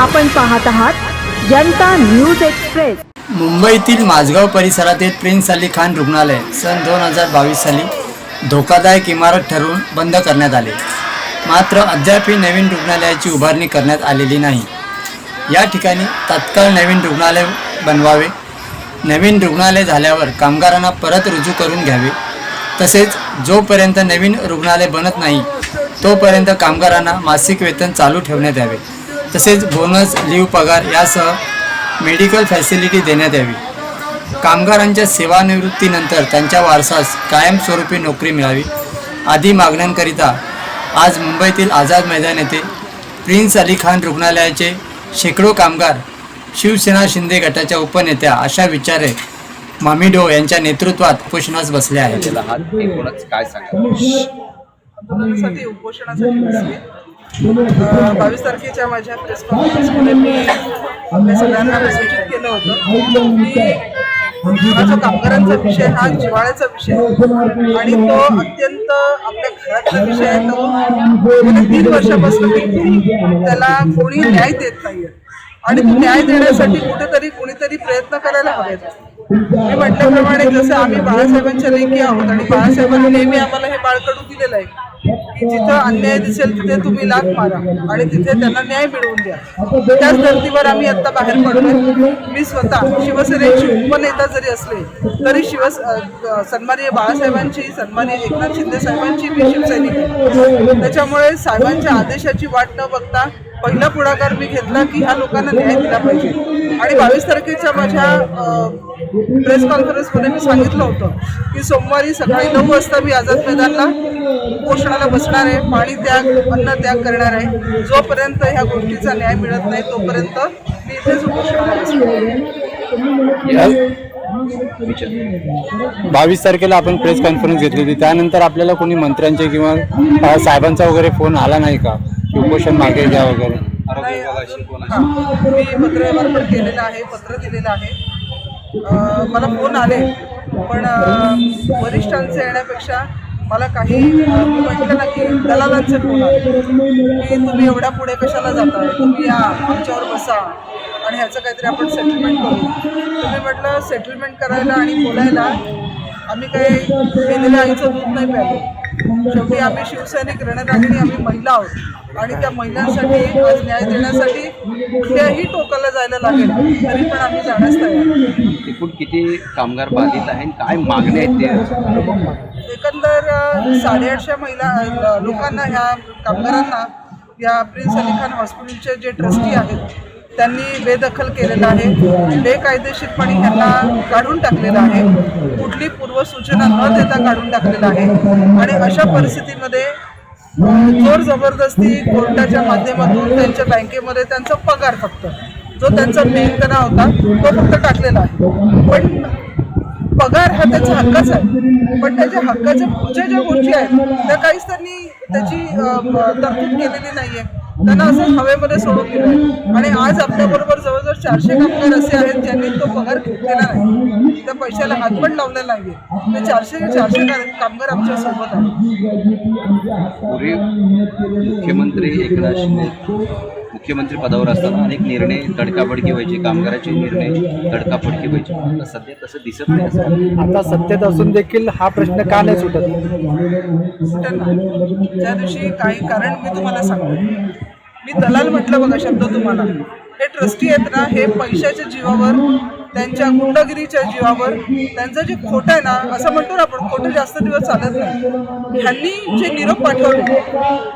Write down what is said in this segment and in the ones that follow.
आपण पाहत आहात जनता न्यूज एक्सप्रेस. मुंबईतील माझगाव परिसरातील प्रिन्स अली खान रुग्णालय सन दोन हजार बावीस साली धोकादायक इमारत ठरवून बंद करण्यात आले. मात्र अद्यापही नवीन रुग्णालयाची उभारणी करण्यात आलेली नाही. या ठिकाणी तात्काळ नवीन रुग्णालय बनवावे नवीन रुग्णालय झाल्यावर कामगारांना परत रुजू करून घ्यावे. तसेच जोपर्यंत नवीन रुग्णालय बनत नाही तोपर्यंत कामगारांना मासिक वेतन चालू ठेवण्यात यावे. तसेच बोनस लीव पगार यासह मेडिकल फॅसिलिटी देण्यात यावी. कामगारांच्या सेवानिवृत्तीनंतर त्यांच्या वारसास कायमस्वरूपी नोकरी मिळावी. आदी मागण्यांकरिता आज मुंबईतील आझाद मैदान येथे प्रिन्स अली खान रुग्णालयाचे शेकडो कामगार शिवसेना शिंदे गटाच्या उपनेत्या अशा विचारे मामिडो यांच्या नेतृत्वात उपोषणास बसले आहेत. काय सांगा उपोषणासाठी बसले. बावीस तारखेच्या माझ्या प्रेस कॉन्फरन्समध्ये मी आपल्या सगळ्यांना सूचित केलं होतं. की हा जो कामगारांचा विषय हा जिव्हाळ्याचा विषय आणि तो अत्यंत आपल्या घरातला विषय आहे. तो गेल्या तीन वर्षापासून त्याला कोणी न्याय देत नाहीये. आणि तो न्याय देण्यासाठी कुठेतरी कोणीतरी प्रयत्न करायला हवेत. मी म्हटल्याप्रमाणे जसं आम्ही बाळासाहेबांच्या लेखी आहोत आणि बाळासाहेबांनी नेहमी आम्हाला हे बाळकडू दिलेलं आहे जिथं अन्याय दिसेल तिथे तुम्ही लाग मारा आणि तिथे त्यांना न्याय मिळवून द्या. त्याच धर्तीवर आम्ही आता बाहेर पडलोय. मी स्वतः शिवसेनेची उपनेता जरी असले तरी शिव सन्माननीय बाळासाहेबांची सन्माननीय एकनाथ शिंदे साहेबांची मी शिवसैनिक आहे. त्याच्यामुळे साहेबांच्या आदेशाची वाट न बघता पहिला पुढाकार मी घेतला की ह्या लोकांना न्याय दिला पाहिजे. आणि बावीस तारखेच्या माझ्या प्रेस कॉन्फरन्समध्ये मी सांगितलं होतं की सोमवारी सकाळी नऊ वाजता मी आझाद मैदानला उपोषणाला बसणार आहे पाणी त्याग अन्न त्याग करणार आहे. जोपर्यंत ह्या गोष्टीचा न्याय मिळत नाही तोपर्यंत मी इथेच उपोषणाला बसणार बावीस तारखेला आपण प्रेस कॉन्फरन्स घेतली होती. त्यानंतर आपल्याला कोणी मंत्र्यांचे किंवा साहेबांचा वगैरे फोन आला नाही का? उपोषण मागे घ्या वगैरे. मी पत्रव्यवहार केलेला आहे पत्र दिलेलं आहे. मला फोन आले. पण वरिष्ठांचे येण्यापेक्षा मला काही म्हटलं ना की दलालांचे फोन की तुम्ही एवढ्या पुढे कशाला जाताय? तुम्ही या आमच्यावर बसा आणि ह्याचं काहीतरी आपण सेटलमेंट करू. तुम्ही म्हटलं सेटलमेंट करायला आणि बोलायला आम्ही काही मेलेल्या आईचं दूध नाही प्यायलो. शेवटी आम्ही शिवसैनिक रणरागिणी आम्ही महिला आहोत. आणि त्या महिलांसाठी आज न्याय देण्यासाठी कुठल्याही टोकाला जायला लागेल तरी पण आम्ही जाण्यास तयार आहे. एकूण किती कामगार बाधित आहे आणि काय मागण्या आहेत ते? एकंदर साडेआठशे महिला लोकांना ह्या कामगारांना या प्रिन्स अली खान हॉस्पिटलचे जे ट्रस्टी आहेत त्यांनी बेदखल केलेलं आहे. बेकायदेशीरपणे ह्यांना काढून टाकलेलं आहे. कुठली पूर्वसूचना न देता काढून टाकलेलं आहे. आणि अशा परिस्थितीमध्ये जोर जबरदस्ती कोर्टाच्या माध्यमातून त्यांच्या बँकेमध्ये त्यांचा पगार फक्त जो त्यांचा मेहनतना होता तो फक्त टाकलेला आहे. पण पगार हा त्याचा हक्काच आहे. पण त्याच्या हक्काच्या पुढच्या ज्या गोष्टी आहेत त्या काहीच त्यांनी त्याची तरतूद केलेली नाहीये. त्यांना असं हवेमध्ये सोडून दिलं आणि आज आपल्याबरोबर जवळजवळ चारशे कामगार असे आहेत ज्यांनी तो पगार घेतलेला नाही. त्या पैशाला हात पण लावलेला नाहीये. ते चारशे चारशे कामगार आमच्यासोबत आहेत. मुख्यमंत्री एकनाथ शिंदे. मुख्यमंत्री पदावर असताना अनेक निर्णय तडकाफडकी व्हायचे कामगाराचे निर्णय तडकाफडकी व्हायचे आता सध्या तसं दिसत नाही असं आता सत्तेत असून देखील हा प्रश्न का नाही सुटत? त्या दिवशी काही कारण मी तुम्हाला सांगतो. मी दलाल म्हटलं बघा शब्द तुम्हाला. हे ट्रस्टी आहेत ना हे पैशाच्या जीवावर त्यांच्या गुंडगिरीच्या जीवावर त्यांचं जे खोटं आहे ना असं म्हणतो ना आपण खोटं जास्त दिवस चालत नाही. ह्यांनी जे निरोप पाठवले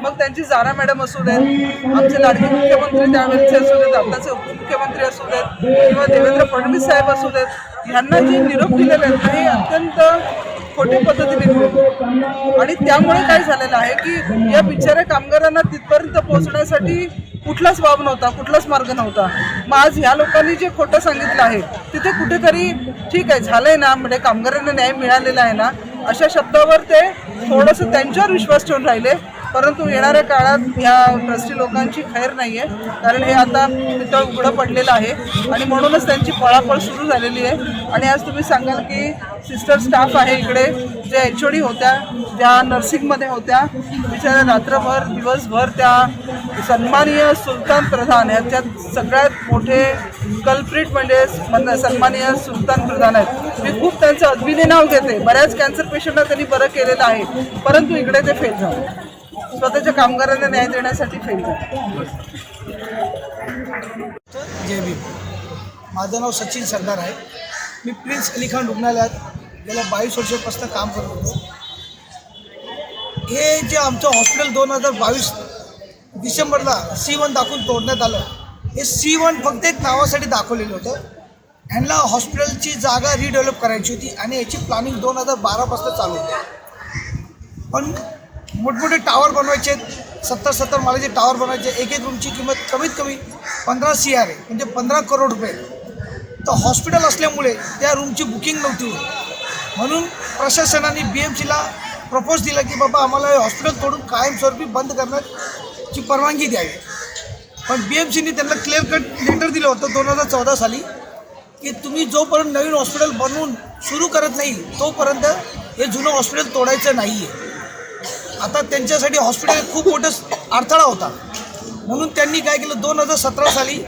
मग त्यांची जारा मॅडम असू देत आमचे लाडके मुख्यमंत्री त्यावेळेचे असू देत आताचे उपमुख्यमंत्री असू देत किंवा देवेंद्र फडणवीस साहेब असू देत ह्यांना जे निरोप दिलेले आहेत ते हे अत्यंत खोटी पद्धतीने आणि त्यामुळे काय झालेलं आहे की या बिचाऱ्या कामगारांना तिथपर्यंत पोहोचण्यासाठी कुठलाच बाब नव्हता कुठलाच मार्ग नव्हता. मग आज ह्या लोकांनी जे खोटं सांगितलं आहे तिथे कुठेतरी ठीक आहे झालंय ना म्हणजे कामगारांना न्याय मिळालेला आहे ना अशा शब्दावर ते थोडंसं त्यांच्यावर विश्वास ठेवून राहिले. परंतु येणाऱ्या काळात ह्या ट्रस्टी लोकांची खैर नाही आहे कारण हे आता तिथं उघडं पडलेलं आहे. आणि म्हणूनच त्यांची पळापळ सुरू झालेली आहे. आणि आज तुम्ही सांगाल की सिस्टर स्टाफ आहे इकडे ज्या एच ओ डी होत्या ज्या नर्सिंगमध्ये होत्या बिचाऱ्या रात्रभर दिवसभर त्या सन्माननीय सुलतान प्रधान ह्याच्यात सगळ्यात मोठे कल्प्रिट म्हणजे सन्मानीय सन्माननीय सुलतान प्रधान आहेत. मी खूप त्यांचं अद्विने नाव घेते. बऱ्याच कॅन्सर पेशंटला त्यांनी बरं केलेलं आहे. परंतु इकडे ते फेल झाले. स्वतःच्या कामगारांना न्याय देण्यासाठी फेल जय भीम. माझं नाव सचिन सरदार आहे. मी प्रिन्स अली खान रुग्णालयात गेल्या बावीस वर्षापासून काम करत होतो. हे जे आमचं हॉस्पिटल दोन हजार बावीस डिसेंबरला सी वन दाखवून तोडण्यात आलं हे सी वन फक्त एक नावासाठी दाखवलेलं होतं. ह्यांना हॉस्पिटलची जागा रिडेव्हलप करायची होती आणि याची प्लॅनिंग दोन हजार बारापासून चालू होती. पण मोठमोठे टावर बनवायचे आहेत. सत्तर सत्तर मालाचे टावर बनवायचे एक एक रूमची किंमत कमीत कमी पंधरा सी आर आहे म्हणजे पंधरा करोड रुपये. तर हॉस्पिटल असल्यामुळे त्या रूमची बुकिंग नव्हती होत. म्हणून प्रशासनाने बी एम सीला प्रपोज दिला की बाबा आम्हाला हे हॉस्पिटल तोडून कायमस्वरूपी बंद करण्याची परवानगी द्यावी. पण बी एम सीने त्यांना क्लिअर कट लेटर दिलं होतं दोन हजार चौदा साली की तुम्ही जोपर्यंत नवीन हॉस्पिटल बनवून सुरू करत नाही तोपर्यंत हे जुनं हॉस्पिटल तोडायचं नाही आहे आता त्यांच्यासाठी हॉस्पिटल खूप मोठं अडथळा होता. म्हणून त्यांनी काय केलं दोन हजार सतरा साली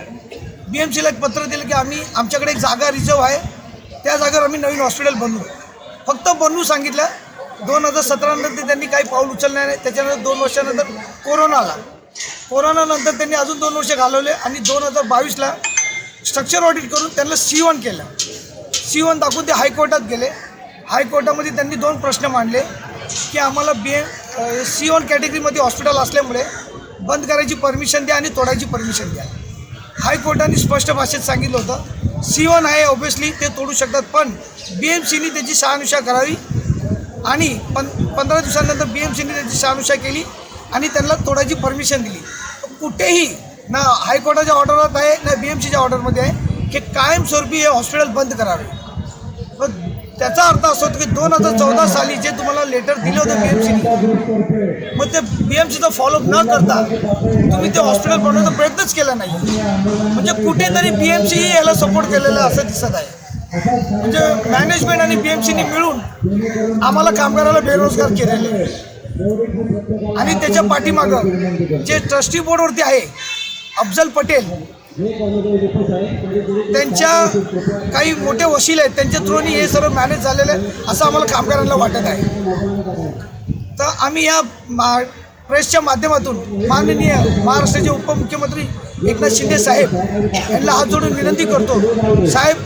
बी एम सीला एक पत्र दिलं की आम्ही आमच्याकडे एक जागा रिझर्व आहे. त्या जागेवर आम्ही नवीन हॉस्पिटल बनवू. फक्त बनवू सांगितलं. दोन हजार सतरानंतर त्यांनी काही पाऊल उचललं नाही. त्याच्यानंतर दोन वर्षानंतर कोरोना आला. कोरोनानंतर त्यांनी अजून दोन वर्ष घालवले आणि दोन हजार बावीसला स्ट्रक्चर ऑडिट करून त्यांना सी वन केलं. सी वन दाखवून ते हायकोर्टात गेले. हायकोर्टामध्ये त्यांनी दोन प्रश्न मांडले. की आम्हाला बी एम सी वन कॅटेगरीमध्ये हॉस्पिटल असल्यामुळे बंद करायची परमिशन द्या आणि तोडायची परमिशन द्या. हायकोर्टाने स्पष्ट भाषेत सांगितलं होतं सी वन आहे ऑब्वियसली ते तोडू शकतात पण बी एम सीनी त्याची शहानुषा करावी आणि पं पंधरा दिवसानंतर बी एम सीने त्याची शहानुषा केली आणि त्यांना तोडायची परमिशन दिली. कुठेही ना हायकोर्टाच्या ऑर्डरात आहे ना बी एम सीच्या ऑर्डरमध्ये आहे की कायमस्वरूपी हे हॉस्पिटल बंद करावे. पण त्याचा अर्थ असा होतो की दोन हजार चौदा साली जे तुम्हाला लेटर दिलं होतं बी एम सीने मग ते बी एम सीचा फॉलोअप न करता तुम्ही ते हॉस्पिटल बनवण्याचा प्रयत्नच केला नाही. म्हणजे कुठेतरी बी एम सी याला सपोर्ट केलेला असं दिसत आहे. म्हणजे मॅनेजमेंट आणि बी एम सीने मिळून आम्हाला कामगाराला बेरोजगार केलेले. आणि त्याच्या पाठीमागं जे ट्रस्टी बोर्डवरती आहे अफजल पटेल त्यांच्या काही मोठे वशील आहेत त्यांच्या थ्रूनी हे सर्व मॅनेज झालेलं आहे असं आम्हाला कामगारांना वाटत आहे. तर आम्ही या मा प्रेसच्या माध्यमातून माननीय महाराष्ट्राचे उपमुख्यमंत्री एकनाथ शिंदे साहेब यांना हात जोडून विनंती करतो. साहेब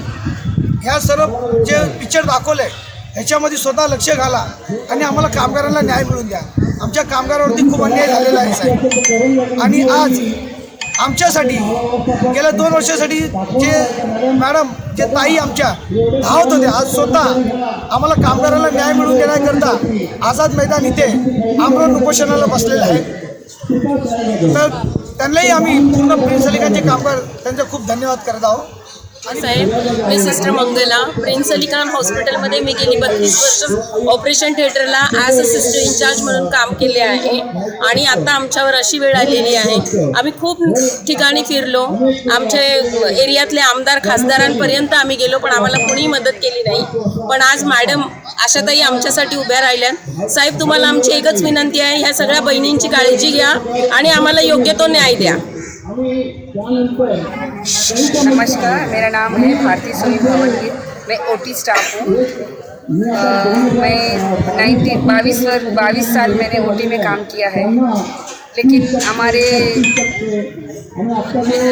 ह्या सर्व जे पिक्चर दाखवलं आहे ह्याच्यामध्ये स्वतः लक्ष घाला आणि आम्हाला कामगारांना न्याय मिळून द्या. आमच्या कामगारावरती खूप अन्याय झालेला आहे साहेब. आणि आज आमच्यासाठी गेल्या दोन वर्षासाठी जे मॅडम जे ताई आमच्या धावत होते आज स्वतः आम्हाला कामगाराला न्याय मिळवून देण्याकरता आझाद मैदान इथे आमरण उपोषणाला बसलेलं आहे तर त्यांनाही आम्ही पूर्ण प्रिन्स अलिखानचे कामगार त्यांचा खूप धन्यवाद करत आहोत. साहेब मी सिस्टर मंगला प्रिन्स अली हॉस्पिटलमध्ये मी गेली बत्तीस वर्ष ऑपरेशन थिएटरला ॲज अ सिस्टर इन्चार्ज म्हणून काम केले आहे. आणि आता आमच्यावर अशी वेळ आलेली आहे. आम्ही खूप ठिकाणी फिरलो. आमच्या एरियातले आमदार खासदारांपर्यंत आम्ही गेलो पण आम्हाला कोणीही मदत केली नाही. पण आज मॅडम आशाताई आमच्यासाठी उभ्या राहिल्या साहेब तुम्हाला आमची एकच विनंती आहे ह्या सगळ्या बहिणींची काळजी घ्या आणि आम्हाला योग्य तो न्याय द्या. नमस्कार, मेरा नाम है भारती सोनी भवनगीर मैं ओटी स्टाफ हूँ। मैं नाइनटीन बाईस बाईस साल मैंने ओटी में काम किया है। लेकिन हमारे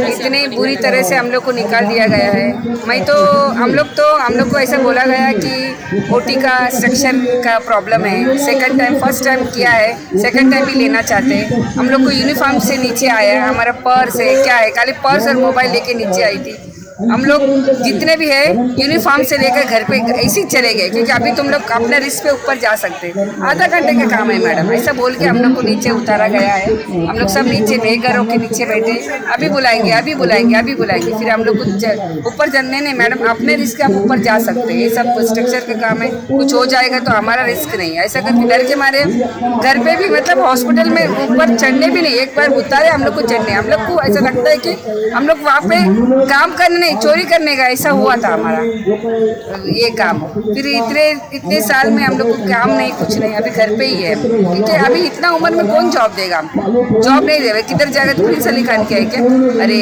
इतने बुरी तरह से हम लोग को निकाल दिया गया है। मैं तो हम लोग तो हम लोग को ऐसा बोला गया कि ओटी का स्ट्रक्चर का प्रॉब्लम है। सेकंड टाइम फ़र्स्ट टाइम किया है। सेकंड टाइम भी लेना चाहते हैं। हम लोग को यूनिफॉर्म से नीचे आया है। हमारा पर्स है। क्या है? खाली पर्स और मोबाइल लेके नीचे आई थी। हम लोग जितने भी है यूनिफॉर्म से लेकर घर पे ऐसे चले गए, क्योंकि अभी तुम लोग अपने रिस्क पे ऊपर जा सकते हैं। आधा घंटे का काम है मैडम ऐसा बोल के हम लोग को नीचे उतारा गया है। हम लोग सब नीचे बेघरों के नीचे बैठे अभी बुलाएँगे अभी बुलाएँगे अभी बुलाएँगे। फिर हम लोग ऊपर जाने नहीं मैडम अपने रिस्क आप ऊपर जा सकते हैं। ये सब स्ट्रक्चर का काम है। कुछ हो जाएगा तो हमारा रिस्क नहीं है। ऐसा करके डर के मारे घर पे भी मतलब हॉस्पिटल में ऊपर चढ़ने भी नहीं। एक बार उतारे, हम लोग को चढ़ने। हम लोग को ऐसा लगता है कि हम लोग वहाँ पे काम करने नहीं, चोरी करने का ऐसा हुआ था हमारा। ये काम। फिर इतने इतने साल में हम लोग को काम नहीं, कुछ नहीं। अभी घर पे ही है। क्योंकि अभी इतना उम्र में कौन जॉब देगा? जॉब नहीं देगा। किधर जाएगा? तो पुलिस अली खान के है क्या? अरे,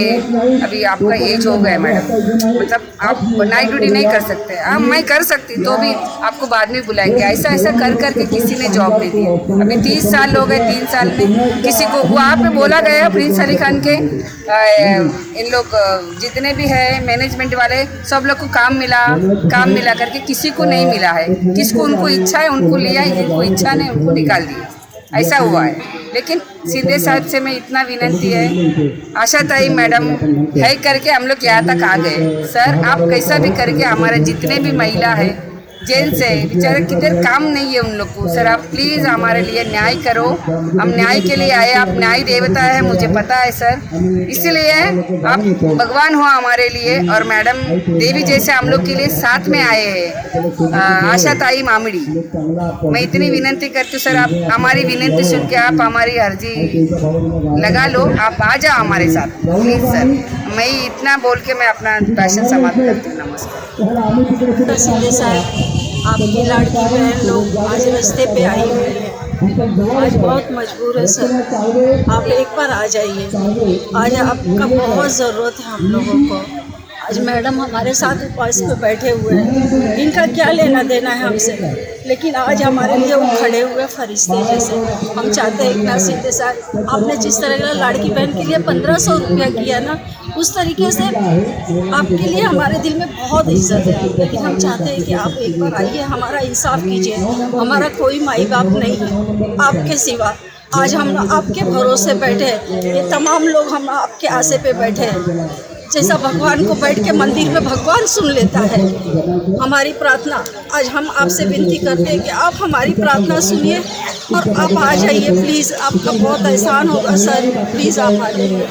अभी आपका एज हो गया मैडम मतलब आप नाइट ड्यूटी नहीं कर सकते। हाँ मैं कर सकती तो भी आपको बाद में बुलाएँगे। ऐसा ऐसा कर, करके किसी ने जॉब नहीं दी अभी तीस साल हो गए, तीन साल में किसी को वहाँ पे बोला गया प्रिंस अली खान के इन लोग, जितने भी है मैनेजमेंट वाले, सब लोग को काम मिला काम मिला करके किसी को नहीं मिला है। किसको उनको इच्छा है, उनको लिया है, जिनको इच्छा नहीं, उनको निकाल दिया ऐसा हुआ है। लेकिन सीधे साहब से मैं इतना विनंती है, आशा ताई मैडम है करके हम लोग यहाँ तक आ गए। सर, आप कैसा भी करके, हमारे जितने भी महिला है जेंट्स है बेचारे, किधर काम नहीं है उन लोग को। सर, आप प्लीज़ हमारे लिए न्याय करो। हम न्याय के लिए आए, आप न्याय देवता है, मुझे पता है, सर। इसीलिए आप भगवान हो हमारे लिए और मैडम देवी जैसे हम लोग के लिए साथ में आए हैं। आशा ताई मामड़ी। मैं इतनी विनंती करती हूँ, सर, आप हमारी विनंती सुन के आप हमारी अर्जी लगा लो। आप आ जाओ हमारे साथ। प्लीज़ सर मैं इतना बोल के मैं अपना भाषण समाप्त करती हूँ। नमस्कार। सीधे साहब आपकी लाड़की, बहन लोग आज रस्ते पे आई हुई है। आज बहुत मजबूर है, सर। आप एक बार आ जाइए। आज आपका बहुत ज़रूरत है हम लोगों को। आज मैडम हमारे साथ उपवास पे बैठे हुए हैं। इनका क्या लेना देना है हमसे? लेकिन आज हमारे लिए वो खड़े हुए फरिश्ते जैसे। हम चाहते हैं इतना सीधे साथ आपने जिस तरह का लाड़की बहन के लिए पंद्रह सौ रुपया किया ना, उस तरीके से आपके लिए हमारे दिल में बहुत इज़्ज़त है। लेकिन हम चाहते हैं कि आप एक बार आइए, हमारा इंसाफ कीजिए। हमारा कोई माई बाप नहीं है आपके सिवा। आज हम आपके भरोसे बैठे। ये तमाम लोग हम आपके आसे पे बैठे हैं। जैसा भगवान को बैठ के मंदिर में भगवान सुन लेता है। हमारी प्रार्थना आज हम आपसे विनती करते हैं कि आप हमारी प्रार्थना सुनिए और आप आ जाइए प्लीज़ आपका बहुत एहसान होगा सर प्लीज़ आप आ जाइए।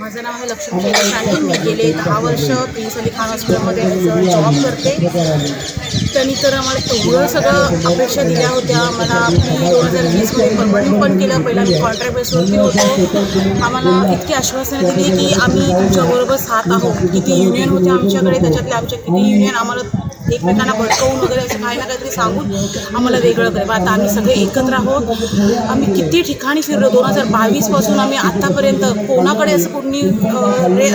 माझं नाव आहे लक्ष्मी शेखर मी गेले दहा वर्ष प्रिन्स अली खान हॉस्पिटलमध्ये जॉब करते. त्यांनी तर आम्हाला एवढं सगळं अपेक्षा दिल्या होत्या. मला मी दोन हजार वीसमध्ये परमनंट पण केलं. पहिला मी कॉन्ट्रॅक्ट बेसवरती होतो. आम्हाला इतकी आश्वासनं दिली की आम्ही तुमच्याबरोबर साथ आहोत. किती युनियन होते आमच्याकडे त्याच्यातले आमच्या किती युनियन आम्हाला एकमेकांना भडकवून वगैरे असं काही ना काहीतरी सांगून आम्हाला वेगळं करेल आता आम्ही सगळे एकत्र आहोत. आम्ही किती ठिकाणी फिरलो. दोन हजार बावीसपासून आम्ही आत्तापर्यंत कोणाकडे असं मी अं, रे-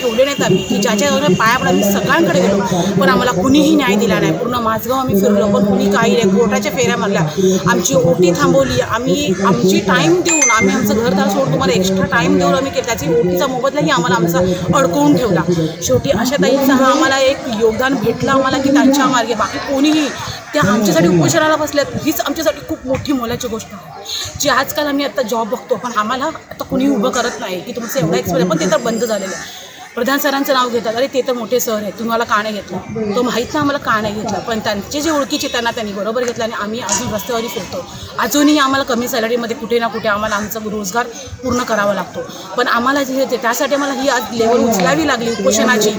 ठेवले नाहीत आम्ही की ज्याच्या वगैरे पाया आम्ही सगळ्यांकडे गेलो. पण आम्हाला कुणीही न्याय दिला नाही. पूर्ण माझगाव आम्ही फिरलो पण कुणी काही नाही. कोर्टाच्या फेऱ्या मारल्या. आमची ओटी थांबवली. आम्ही आमची टाईम देऊन आम्ही आमचं घरदार सोडून तुम्हाला एक्स्ट्रा टाईम देऊन आम्ही केलं. त्याची ओटीचा मोबदलाही आम्हाला आमचा अडकवून ठेवला. शेवटी अशा ताईंचा हा आम्हाला एक योगदान भेटलं आम्हाला की त्यांच्या मार्गे. बाकी कोणीही त्या आमच्यासाठी उपोषणाला बसल्यात. हीच आमच्यासाठी खूप मोठी मोलाची गोष्ट आहे. जी आजकाल आम्ही आता जॉब बघतो पण आम्हाला आता कुणी उभं करत नाही की तुमचं एवढा एक्सपिरियन्स पण ते तर बंद झालेलं आहे. प्रधान सरांचं नाव घेतात. अरे ते तर मोठे सर आहेत. तुम्हाला का नाही घेतलं? तो माहीत नाही आम्हाला का नाही घेतलं. पण त्यांचे जे ओळखीचे त्यांना त्यांनी बरोबर घेतलं आणि आम्ही अजून रस्त्यावरही फिरतो. अजूनही आम्हाला कमी सॅलरीमध्ये कुठे ना कुठे आम्हाला आमचा रोजगार पूर्ण करावा लागतो. पण आम्हाला जे होते त्यासाठी आम्हाला ही आज लेवल उचलावी लागली उपोषणाची.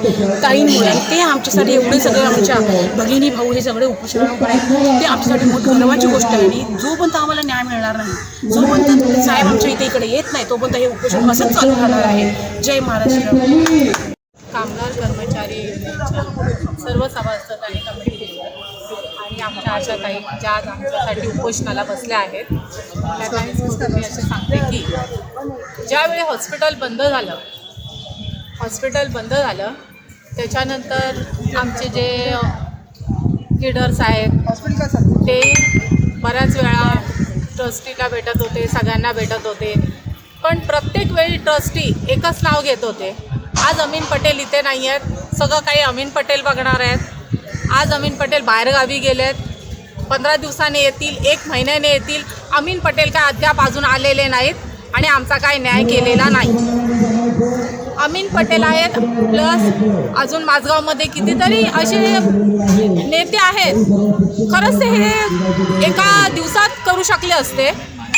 काहींमुळे आणि ते आमच्यासाठी एवढे सगळे आमच्या भगिनी भाऊ हे सगळे उपोषण ते आमच्यासाठी मोठी गर्वाची गोष्ट आहे. आणि जोपर्यंत आम्हाला न्याय मिळणार नाही जोपर्यंत साहेब आमच्या इथे इकडे येत नाही तोपर्यंत हे उपोषण असंच चालू राहणार आहे? जय महाराष्ट्र. कामगार कर्मचारी सर्व सभासद आणि कमिटी आणि आमच्या अशा काही ज्या आज आमच्यासाठी उपोषणाला बसल्या आहेत त्यांना मी असे सांगते की ज्यावेळी हॉस्पिटल बंद झालं हॉस्पिटल बंद झालं त्याच्यानंतर आमचे जे लिडर्स आहेत ते बऱ्याच वेळा ट्रस्टीला भेटत होते सगळ्यांना भेटत होते. पण प्रत्येक वेळी ट्रस्टी एकच नाव घेत होते. आज अमीन पटेल इथे नाही आहेत. सगळं काही अमीन पटेल बघणार आहेत. आज अमीन पटेल बाहेरगावी गेलेत. पंधरा दिवसाने येतील एक महिन्याने येतील. अमीन पटेल काय अद्याप अजून आलेले नाहीत आणि आमचा काय न्याय केलेला नाही. अमीन पटेल आहेत प्लस अजून माझगावमध्ये कितीतरी असे नेते आहेत. खरंच ते हे एका दिवसात करू शकले असते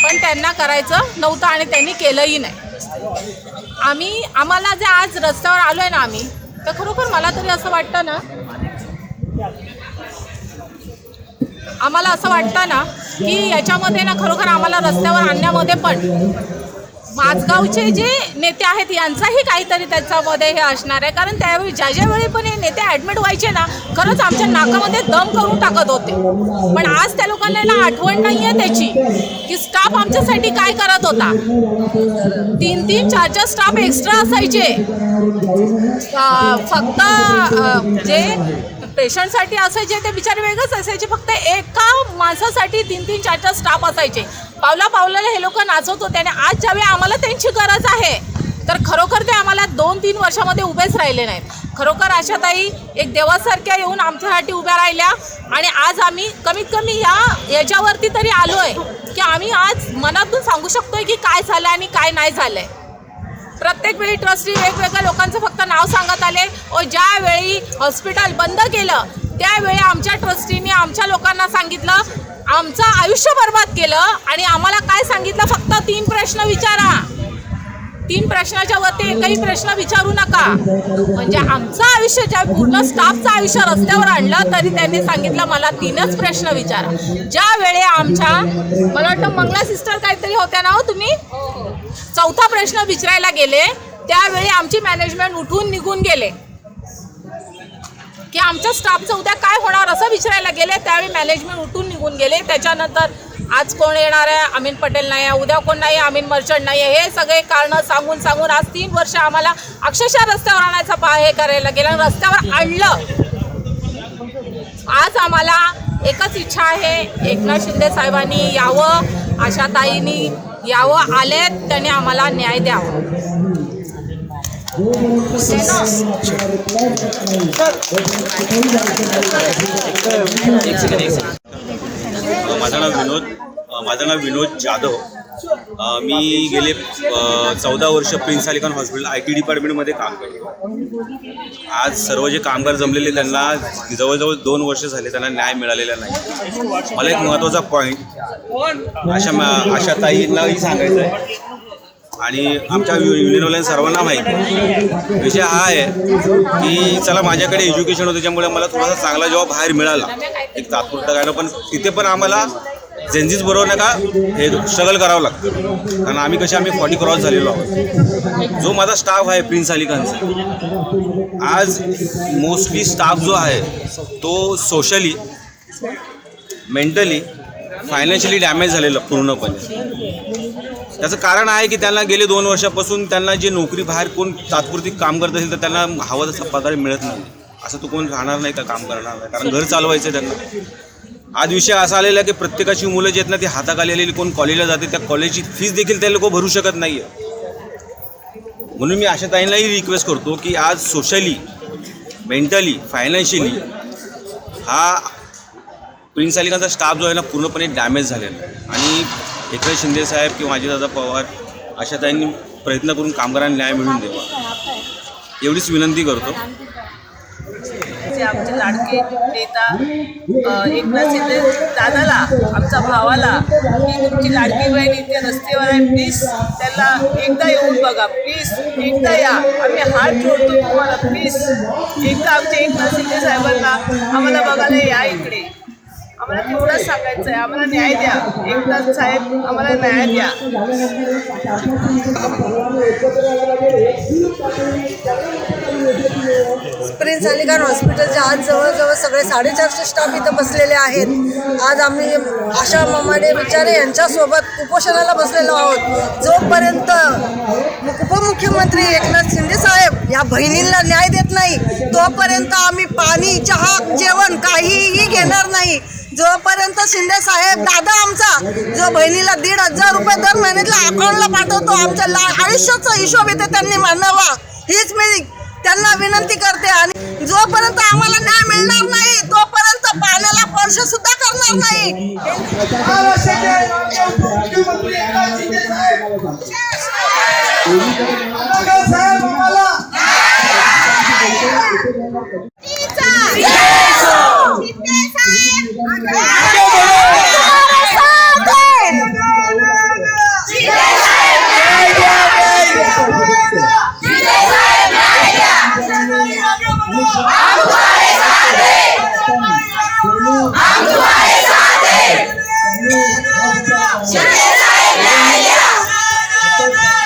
पण त्यांना करायचं नव्हतं आणि त्यांनी केलंही नाही. आम्ही आम्हाला जे आज रस्त्यावर आलो आहे ना आम्ही तर खरोखर मला तरी असं वाटतं ना आम्हाला असं वाटतं ना की याच्यामध्ये ना खरोखर आम्हाला रस्त्यावर आणण्यामध्ये पण माझगावचे जे नेते आहेत यांचाही काहीतरी त्याच्यामध्ये हे असणार आहे. कारण त्यावेळी ज्या ज्या वेळी पण हे नेते ॲडमिट व्हायचे ना खरंच आमच्या नाकामध्ये दम करून टाकत होते. पण आज त्या लोकांना ना आठवण नाही आहे त्याची की स्टाफ आमच्यासाठी काय करत होता. तीन तीन चार चार स्टाफ एक्स्ट्रा असायचे. फक्त जे पेशंटसाठी असायचे ते बिचारे वेगळंच असायचे. फक्त एका माणसासाठी तीन तीन चार चार स्टाफ असायचे. पावला पावलाला हे लोक नाचवत होते आणि आज ज्यावेळी आम्हाला त्यांची गरज आहे तर खरोखर ते आम्हाला दोन तीन वर्षामध्ये उभेच राहिले नाहीत. खरोखर आशाताई एक देवासारख्या येऊन आमच्यासाठी उभ्या राहिल्या आणि आज आम्ही कमीत कमी या याच्यावरती तरी आलो आहे की आम्ही आज मनातून सांगू शकतोय की काय झालं आणि काय नाही झालं आहे प्रत्येक वेळी ट्रस्टी वेगवेगळ्या लोकांचं फक्त नाव सांगत आले. व ज्यावेळी हॉस्पिटल बंद केलं त्यावेळी आमच्या ट्रस्टीने आमच्या लोकांना सांगितलं आमचं आयुष्य बर्बाद केलं आणि आम्हाला काय सांगितलं? फक्त तीन प्रश्न विचारा. तीन प्रश्नाच्या वरती एकही प्रश्न विचारू नका. म्हणजे आमचं आयुष्य ज्या पूर्ण स्टाफचं आयुष्य रस्त्यावर आणलं तरी त्यांनी सांगितलं मला तीनच प्रश्न विचारा. ज्या वेळे आमच्या मला वाटतं मंगला सिस्टर काहीतरी होत्या ना हो तुम्ही? चौथा प्रश्न विचारायला गेले त्यावेळी आमची मॅनेजमेंट उठून निघून गेले. की आमच्या स्टाफचं उद्या काय होणार असं विचारायला गेले त्यावेळी मॅनेजमेंट उठून निघून गेले. त्याच्यानंतर आज कोण येणार आहे? अमीन पटेल नाही आहे उद्या कोण नाही आहे? अमीन मर्चंट नाही आहे. हे सगळे कारणं सांगून सांगून आज तीन वर्ष आम्हाला अक्षरशः रस्त्यावर आणायचा पा हे करायला गेलं रस्त्यावर आणलं. आज आम्हाला एकच इच्छा आहे एकनाथ शिंदे साहेबांनी यावं आशाताईंनी यावं आलेत त्यांनी आम्हाला न्याय द्यावा. माझं नाव विनोद माझं नाव विनोद जाधव. मी गेले चौदा वर्ष प्रिन्स अलिकॉन हॉस्पिटल आय टी डिपार्टमेंटमध्ये काम करतो. आज सर्व जे कामगार जमलेले त्यांना जवळजवळ दोन वर्ष झाले त्यांना न्याय मिळालेला नाही. मला एक महत्त्वाचा पॉईंट अशा अशा ताईंनाही सांगायचं आहे. आणि आमच्या यु- युनियनवाल्यांना सर्वांना माहीत. विषय हा आहे की चला माझ्याकडे एज्युकेशन होतं त्याच्यामुळे मला थोडासा चांगला जॉब बाहेर मिळाला. एक तात्पुरता काय पण तिथे पण आम्हाला जेन्झीच बरोबर नका हे स्ट्रगल करावं लागतं. कारण आम्ही कसे आम्ही फॉर्टी क्रॉस झालेलो आहोत. जो माझा स्टाफ आहे प्रिन्स अली खानचा आज मोस्टली स्टाफ जो आहे तो सोशली मेंटली फायनान्शियली डॅमेज झालेलं पूर्णपणे. त्याचं कारण आहे की त्यांना गेले दोन वर्षापासून त्यांना जे नोकरी बाहेर कोण तात्पुरती काम करत असेल तर त्यांना हवा तसा पगार मिळत नाही. असं तो कोण राहणार नाही का काम करणार नाही? कारण घर चालवायचं आहे त्यांना. आज विषय असा आलेला की प्रत्येकाची मुलं जे आहेत ना ती हाताखाली आलेली कोण कॉलेजला जाते त्या कॉलेजची फीस देखील ते लोक भरू शकत नाही आहे म्हणून मी अशा ताईंनाही रिक्वेस्ट करतो की आज सोशली मेंटली फायनान्शियली हा प्रिन्स अलिकाचा स्टाफ जो आहे ना पूर्णपणे डॅमेज झालेला आहे. आणि एकनाथ शिंदे साहेब किंवा अजितदादा पवार अशा त्यांनी प्रयत्न करून कामगारांना न्याय मिळवून द्यावा एवढीच विनंती करतो. जे आमचे लाडके नेता अ, एकनाथ शिंदे दादाला आमच्या भावाला की तुमची लाडकी बहीण इथे रस्त्यावर आहे प्लीज त्याला एकदा येऊन बघा. प्लीज एकदा या. आम्ही हात जोडतो तुम्हाला. प्लीज एकदा आमच्या एकनाथ शिंदे साहेबांना आम्हाला बघायला या इकडे. आम्हाला तेवढंच सांगायचं आहे आम्हाला न्याय द्या. एकनाथ साहेब आम्हाला न्याय द्या. प्रिन्स अलीखान हॉस्पिटलच्या आज जवळजवळ सगळे साडेचारशे स्टाफ इथं बसलेले आहेत. आज आम्ही आशा ममाडे बिचारे यांच्यासोबत उपोषणाला बसलेलो आहोत. जोपर्यंत उपमुख्यमंत्री एकनाथ शिंदे साहेब या बहिणींना न्याय देत नाही तोपर्यंत आम्ही पाणी चहा जेवण काहीही घेणार नाही. जोपर्यंत शिंदे साहेब दादा आमचा जो बहिणीला दीड हजार रुपये दर महिन्यातल्या अकाउंटला पाठवतो आमच्या ला आयुष्याचा हिशोब येते त्यांनी मानावा हीच मी त्यांना विनंती करते. आणि जोपर्यंत आम्हाला न्याय मिळणार नाही तोपर्यंत पाण्याला स्पर्श सुद्धा करणार नाही.